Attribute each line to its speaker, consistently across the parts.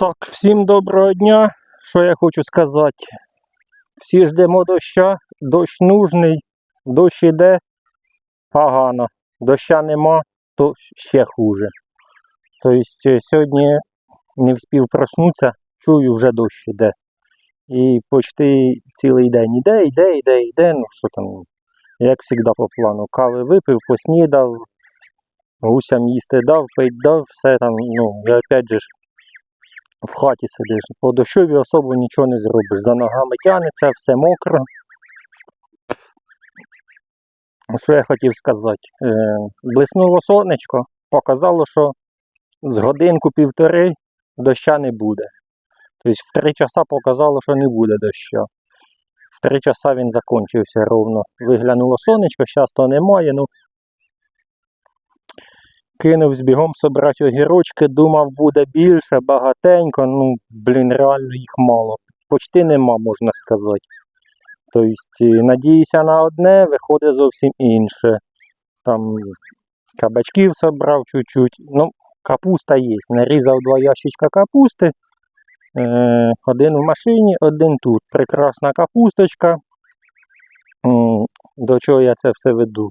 Speaker 1: Так, всім доброго дня. Що я хочу сказати? Всі ждемо доща, дощ нужний, дощ іде погано. Доща нема, то ще хуже. Тобто е, сьогодні не встиг проснутися, чую, вже дощ іде. І почти цілий день іде, іде, іде, іде. Ну що там, як завжди по плану. Кави випив, поснідав, гусям їсти дав, пить дав, все там, ну, і опять же в хаті сидиш. По дощові особо нічого не зробиш. За ногами тягнеться, все мокро. Що я хотів сказати? Е, блиснуло сонечко, показало, що з годинку-півтори доща не буде. Тобто в три часа показало, що не буде дощу. В три часа він закінчився ровно. Виглянуло сонечко, зараз то немає. Ну, кинув бігом собрати огірочки, думав, буде більше, багатенько. Ну, блін, реально їх мало. Почти нема, можна сказати. Тобто, надіюся на одне, виходить зовсім інше. Там кабачків собрав чуть-чуть. Ну, капуста є. Нарізав два ящичка капусти. Е, один в машині, один тут. Прекрасна капусточка. До чого я це все веду?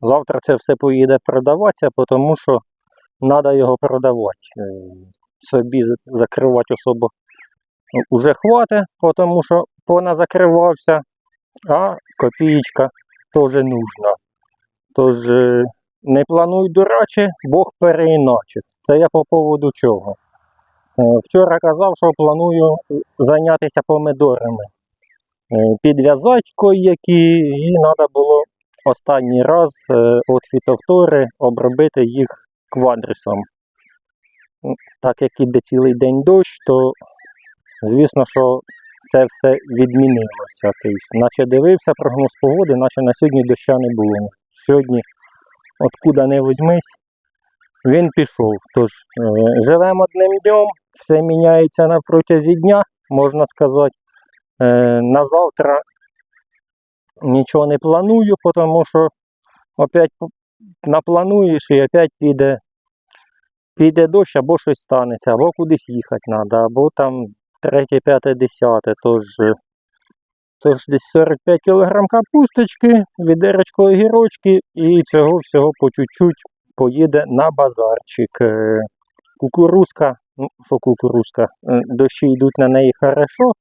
Speaker 1: Завтра це все поїде продаватися, тому що треба його продавати. Е, Собі закривати особо ну, уже хватить, тому що поназакривався, а копієчка теж нужна. Тож е, не плануй дураче, Бог переіначить. Це я по поводу чого. Е, Вчора казав, що планую зайнятися помидорами. Підв'язати кої-які, і треба було останній раз е, від фітовтори обробити їх квадрисом. Так як іде цілий день дощ, то звісно, що це все відмінилося. Тобто, наче дивився прогноз погоди, наче на сьогодні доща не було. Сьогодні, откуда не візьмись, він пішов. Тож е, живемо одним днем, все міняється на протязі дня, можна сказати. Е, на завтра нічого не планую, тому що опять наплануєш і опять піде, піде дощ, або щось станеться, або кудись їхати треба, або там третє, п'яте, десяте. Тож, е, тож десь 45 кг капусточки, відерочко огірочки і цього всього по чуть-чуть поїде на базарчик. Е, Кукурузка, ну що кукурузка, е, дощі йдуть на неї хорошо.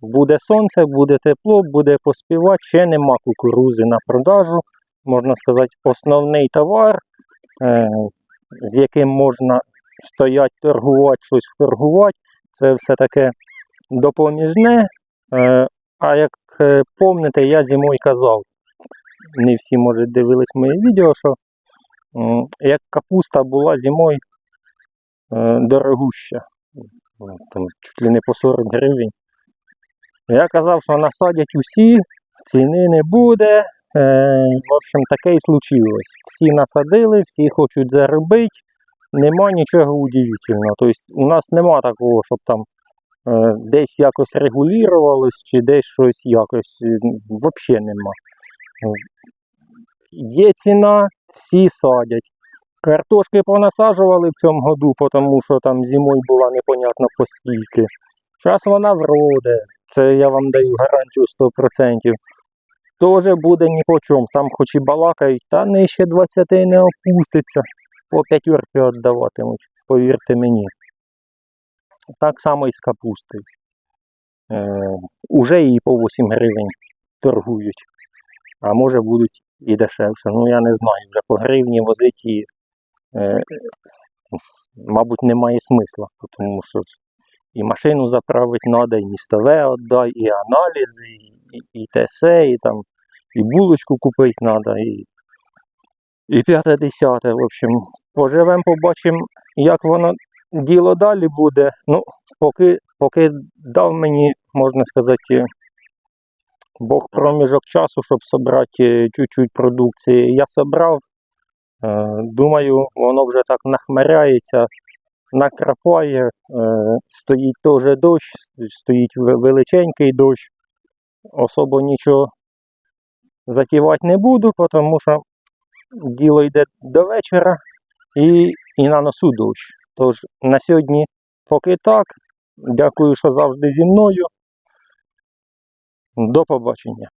Speaker 1: Буде сонце, буде тепло, буде поспівати. Ще нема кукурузи на продажу. Можна сказати, основний товар, е, з яким можна стояти, торгувати, щось торгувати. Це все таке допоміжне. Е, а як е, помните, я зимою казав, не всі, може, дивились моє відео, що як капуста була зимою дорогуща, там, чуть ли не по 40 гривень. Я казав, що насадять усі, ціни не буде. Е, в общем, таке і случилось. Всі насадили, всі хочуть заробити, нема нічого удивительного. Тобто у нас нема такого, щоб там е, десь якось регулювалось чи десь щось якось. Взагалі нема. Е, Є ціна, всі садять. Картошки понасаджували в цьому году, тому що там зимою була непонятно постільки. Зараз вона вроде, це я вам даю гарантію 100%. Тоже буде ні по чому. Там хоч і балакають, та нижче 20 не опуститься. По п'ятірки віддаватимуть, повірте мені. Так само і з капустою. Е, уже її по 8 гривень торгують. А може будуть і дешевше. Ну я не знаю, вже по гривні возити її, е, мабуть, немає смисла, тому що і машину заправити треба, і містове віддай, і аналізи, і, і, і ТСЕ, і там, і булочку купити треба, і, і п'яте десяте. В общем, поживемо, побачимо, як воно діло далі буде. Ну, поки, поки дав мені, можна сказати, Бог проміжок часу, щоб зібрати чуть-чуть продукції. Я зібрав. Е, Думаю, воно вже так нахмаряється, накрапає, е, стоїть теж дощ, стоїть величенький дощ. Особо нічого затівати не буду, тому що діло йде до вечора і, і на носу дощ. Тож на сьогодні поки так. Дякую, що завжди зі мною. До побачення.